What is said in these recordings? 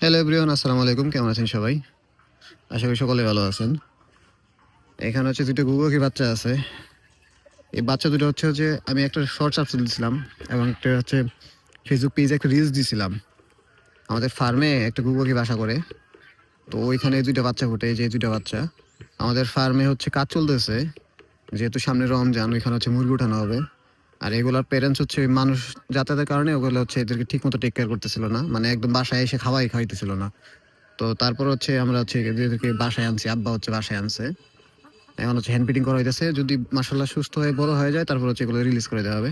Hello everyone আসসালামু আলাইকুম। কেমন আছেন সবাই? আশা করি সকলে ভালো আছেন। এখানে হচ্ছে দুটো গুগকি বাচ্চা আছে। এই বাচ্চা দুটো হচ্ছে যে আমি একটা শর্ট সার্চ দিয়েছিলাম এবং একটা হচ্ছে ফেসবুক পেজে একটা রিলস দিয়েছিলাম। আমাদের ফার্মে একটা গুগকি বাসা করে। তো ওইখানে দুইটা বাচ্চা ফুটে যে দুইটা বাচ্চা। আমাদের ফার্মে হচ্ছে কাজ চলতেছে। যেহেতু সামনে রমজান, ওইখানে হচ্ছে মুরগি উঠানো হবে। আর এগুলার প্যারেন্টস হচ্ছে মানুষ যাতায়াতের কারণে ওগুলো হচ্ছে এদেরকে ঠিক মতো টেক কেয়ার করতেছিল না। মানে একদম বাসায় এসে খাওয়াই খাইতেছিল না। তো তারপর হচ্ছে আমরা হচ্ছে এদেরকে বাসায় আনছি, আব্বা হচ্ছে বাসায় আনছে। এখন হচ্ছে হ্যান্ড ফিটিং করা হইতেছে। যদি মাসাল্লাহ সুস্থ হয়ে বড় হয়ে যায়, তারপর হচ্ছে এগুলো রিলিজ করে দেওয়া হবে।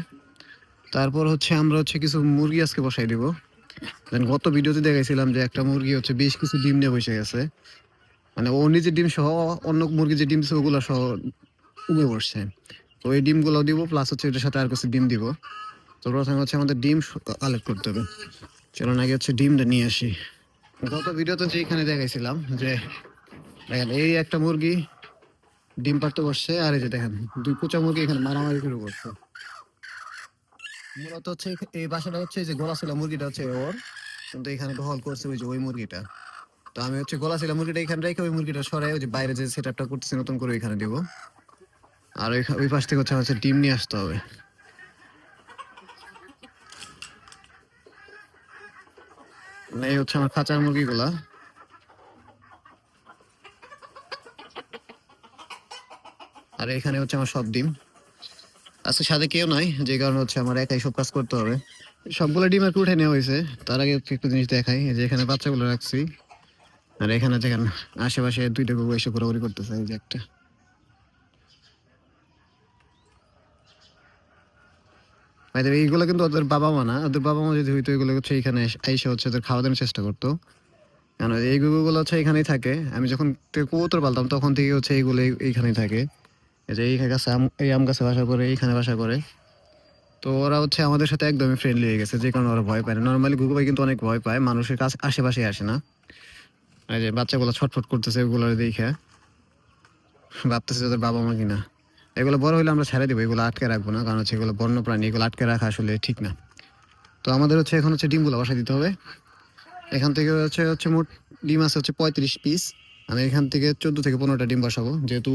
তারপর হচ্ছে আমরা হচ্ছে কিছু মুরগি আজকে বসাই দিব। দেন গত ভিডিওতে দেখাইছিলাম যে একটা মুরগি হচ্ছে বেশ কিছু ডিম নিয়ে বসে গেছে। মানে ও নিজের ডিম সহ অন্য মুরগি যে ডিম ছিল ওগুলো সহ উবে বসছে। তো এই ডিমগুলো দিব প্লাস হচ্ছে এটার সাথে আর কিছু ডিম দিব। তো প্রথমে হচ্ছে আমাদের ডিম কালেক্ট করতে হবে। চলো আগে হচ্ছে ডিমটা নিয়ে আসি। গত ভিডিওতে যে এখানে দেখাইছিলাম যে, দেখেন এই একটা মুরগি ডিম পাড়তে বসছে, আর এই যে দেখেন, দুই কুচা মুরগি এখানে মারামারি শুরু করছে। মূলত হচ্ছে এই বাসাটা হচ্ছে যে গলা ছিল মুরগিটা হচ্ছে ওর, কিন্তু এখানে দখল করছে ওই যে ওই মুরগিটা। তো আমি হচ্ছে গলা ছিল মুরগিটা এখানে রেখে ওই মুরগিটা সরাই ওই যে বাইরে যে সেট আপটা করতেছি, নতুন করে ওইখানে দিব। আর ওই পাশ থেকে হচ্ছে ডিম নিয়ে আসতে হবে। মানে এই হচ্ছে আমার খাঁচার মুরগিগুলা। আর এখানে হচ্ছে আমার সব ডিম। আজকে সাথে কেউ নাই, যে কারণে হচ্ছে আমার একাই সব কাজ করতে হবে। সবগুলো ডিম আর উঠে নেওয়া হয়েছে, তার আগে একটু জিনিস দেখাই যে এখানে বাচ্চাগুলো রাখছি। আর এখানে দেখেন, আশেপাশে দুইটা গরু এসে ঘোরাঘুরি করতেছে, এই যে একটা। By এইগুলো কিন্তু ওদের বাবা মা না। ওদের বাবা মা যদি হইতো, এগুলো হচ্ছে এখানে আইসা হচ্ছে ওদের খাওয়া দাওয়ার চেষ্টা করতো। কেন, এই গুগুলো হচ্ছে এখানেই থাকে। আমি যখন কবুতর পালতাম, তখন থেকে হচ্ছে এইগুলো এইখানেই থাকে। এই যে এই গাছে আম এই আম গাছে বাসা করে, এইখানে বাসা করে। তো ওরা হচ্ছে আমাদের সাথে একদমই ফ্রেন্ডলি হয়ে গেছে, যে কারণে ওরা ভয় পায় না। নর্মালি গুগু ভাই কিন্তু অনেক ভয় পায়, মানুষের কাছে আশেপাশে আসে না। এই যে বাচ্চাগুলো ছটফট করতেছে ওগুলো দেখে। ভাবতেছে ওদের বাবা মা কিনা। এগুলো বড় হলে আমরা ছেড়ে দেবো, এগুলো আটকে রাখব না, কারণ হচ্ছে এগুলো বন্য প্রাণী এগুলো আটকে রাখা আসলে ঠিক না। তো আমাদের হচ্ছে এখন হচ্ছে ডিমগুলো বসাই দিতে হবে। এখান থেকে হচ্ছে হচ্ছে মোট ডিম আছে হচ্ছে পঁয়ত্রিশ পিস আমি এখান থেকে চোদ্দ থেকে পনেরোটা ডিম বসাবো, যেহেতু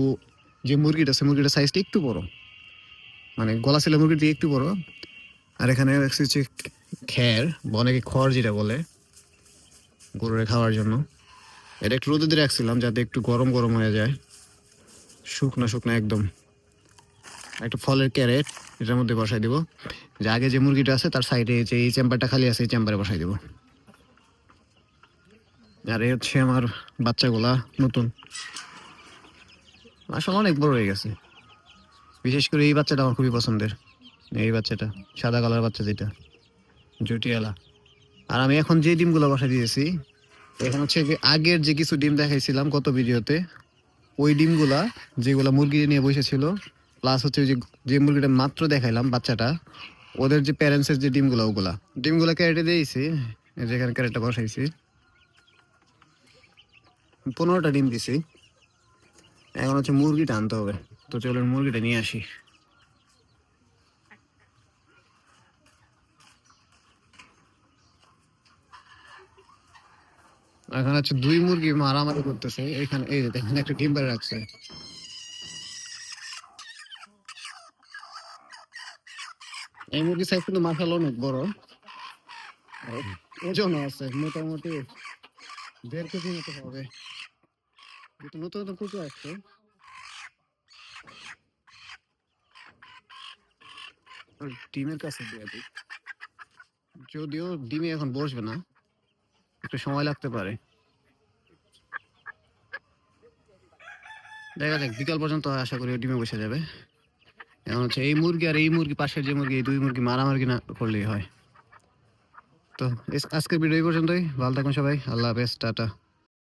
যে মুরগিটা আছে, মুরগিটার সাইজটা একটু বড়। মানে গলা ছিল মুরগির দিয়ে একটু বড়। আর এখানে হচ্ছে খ্যার বা অনেকে খড় যেটা বলে, গরুরে খাওয়ার জন্য। এটা একটু রোদে দিয়ে রাখছিলাম যাতে একটু গরম গরম হয়ে যায়। শুকনা শুকনা একদম। একটা ফলের ক্যারেট এটার মধ্যে বসাই দিব। যে আগে যে মুরগিটা আছে তার সাইডে যে এই চেম্বারটা খালি আছে, এই চেম্বারে বসাই দিব। আর এই হচ্ছে আমার বাচ্চাগুলা নতুন। আসলে অনেক বড় হয়ে গেছে। বিশেষ করে এই বাচ্চাটা আমার খুবই পছন্দের। এই বাচ্চাটা, সাদা কালার বাচ্চা যেটা জটিয়ালা আর আমি এখন যে ডিমগুলো বসাই দিয়েছি, এখন হচ্ছে আগের যে কিছু ডিম দেখাইছিলাম কত ভিডিওতে, ওই ডিমগুলা যেগুলা মুরগি নিয়ে বসেছিল প্লাস হচ্ছে ওই যে মুরগিটা মাত্র দেখাইলাম, বাচ্চাটা, ওদের যে প্যারেন্টসের যে ডিমগুলো, ওগুলা। ডিমগুলো ক্যারেটে দিয়েছি যেখানে ক্যারেটটা বসাইছি। পনেরোটা ডিম দিছি। এখন হচ্ছে মুরগিটা আনতে হবে। তো চলুন মুরগিটা নিয়ে আসি। এখন হচ্ছে দুই মুরগি মারামারি করতেছে। এখানে এই দেখেন, একটা ডিম রাখছে এই মুরগি সাইজ কিন্তু মাসাল অনেক বড়। আর ওজন আছে, মোটামুটি দেড় কেজি মতো হবে। নতুন নতুন কুচু আসছে। ডিমের কাছে যদিও ডিমে এখন বসবে না, একটু সময় লাগতে পারে। দেখা যাক, বিকাল পর্যন্ত আশা করি ডিমে বসে যাবে। এখন হচ্ছে এই মুরগি আর এই মুরগি, পাশের যে মুরগি, এই দুই মুরগি মারামারি না করলেই হয়। তো, আজকের ভিডিও এই পর্যন্তই। ভালো থাকুন সবাই। আল্লাহ হাফেজ, টাটা।